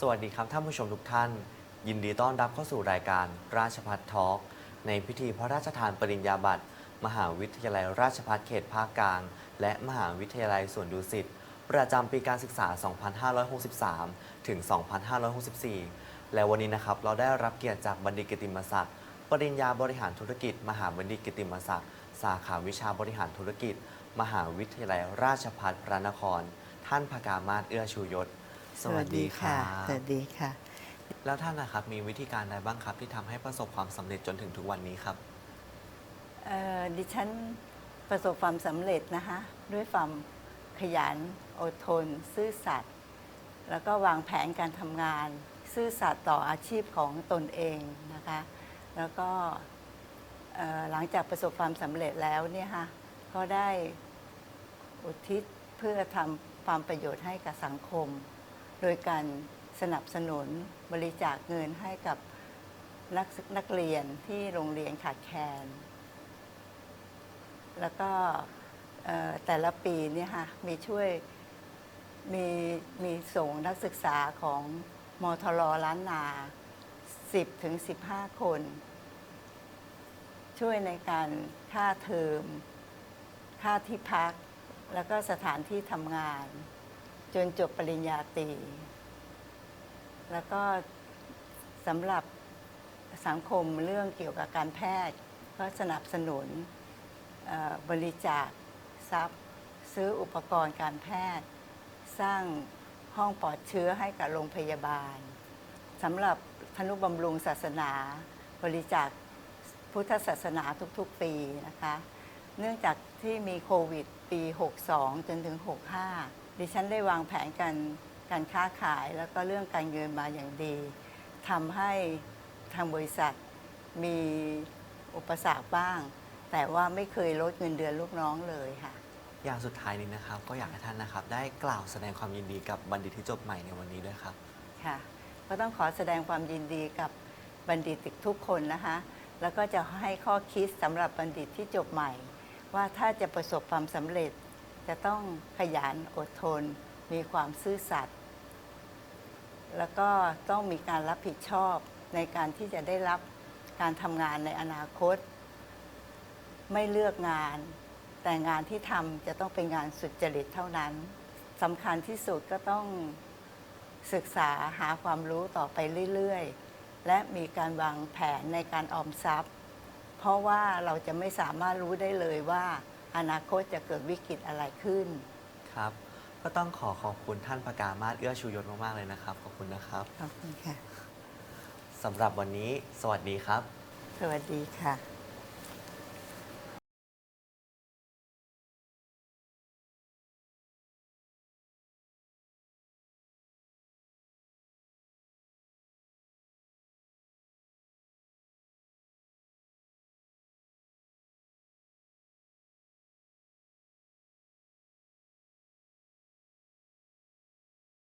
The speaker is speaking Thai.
สวัสดีครับท่านผู้ชมทุกท่าน ยินดีต้อนรับเข้าสู่รายการราชพัฒทอล์กในพิธีพระราชทานปริญญาบัตร มหาวิทยาลัยราชภัฏเขตภาคกลาง และมหาวิทยาลัยสวนดุสิตประจำปีการศึกษา 2563 ถึง 2564 และวันนี้นะครับเราได้รับเกียรติจากบัณฑิตกิติมศักดิ์ปริญญาบริหารธุรกิจ มหาบัณฑิตกิติมศักดิ์สาขาวิชาบริหารธุรกิจ มหาวิทยาลัยราชภัฏพระนคร ท่านพกามาศเอื้อชูยศ สวัสดีครับสวัสดีค่ะ แล้วท่านนะครับมีวิธีการใดบ้างครับ ที่ทำให้ประสบความสำเร็จจนถึงทุกวันนี้ครับ เอ่อดิฉันประสบความสำเร็จนะคะ ด้วยความขยัน อดทน ซื่อสัตย์แล้วก็วางแผนการทำงาน ซื่อสัตย์ต่ออาชีพของตนเองนะคะ แล้วก็เอ่อหลังจากประสบความสำเร็จแล้วเนี่ยค่ะก็ได้อุทิศเพื่อทำความประโยชน์ให้กับสังคม โดยการสนับสนุนบริจาคเงินให้กับนักศึกนักเรียนที่โรงเรียนขาดแคลน แล้วก็แต่ละปีเนี่ยค่ะมีช่วยมีมีส่งนักศึกษาของมทรล้านนา 10ถึง15 คน ช่วยในการค่าเทอม ค่าที่พัก แล้วก็สถานที่ทำงาน จนจบปริญญาตรี แล้วก็สำหรับสังคมเรื่องเกี่ยวกับการแพทย์ ก็สนับสนุนบริจาคทรัพย์ ซื้ออุปกรณ์การแพทย์ สร้างห้องปลอดเชื้อให้กับโรงพยาบาลสำหรับธนุบำรุงศาสนา บริจาคพุทธศาสนาทุกๆปีนะคะ เนื่องจากที่มีโควิด ปี 62 จนถึง 65 ดิฉันได้วางแผนการการค้าขายแล้วก็เรื่องการเงินมาอย่างดีทำให้ทางบริษัทมีอุปสรรคบ้าง แต่ว่าไม่เคยลดเงินเดือนลูกน้องเลยค่ะ อย่างสุดท้ายนี้นะครับ ก็อยากให้ท่านนะครับ ได้กล่าวแสดงความยินดีกับบัณฑิตที่จบใหม่ในวันนี้ด้วยครับค่ะ ก็ต้องขอแสดงความยินดีกับบัณฑิตทุกคนนะคะ แล้วก็จะให้ข้อคิดสำหรับบัณฑิตที่จบใหม่ ว่าถ้าจะประสบความสำเร็จ จะต้องขยันอดทน มีความซื่อสัตย์แล้วก็ต้องมีการรับผิดชอบในการที่จะได้รับการทำงานในอนาคต ไม่เลือกงาน แต่งานที่ทำจะต้องเป็นงานสุจริตเท่านั้นสำคัญที่สุดก็ต้องศึกษาหาความรู้ต่อไปเรื่อย ๆ และมีการวางแผนในการออมทรัพย์ เพราะว่าเราจะไม่สามารถรู้ได้เลยว่าอนาคตจะเกิดวิกฤตอะไรขึ้น ครับ ก็ต้องขอขอบคุณท่านพกามาศเอื้อชูยศมากๆเลยนะครับ ขอบคุณนะครับขอบคุณค่ะสำหรับวันนี้ สวัสดีครับ สวัสดีค่ะ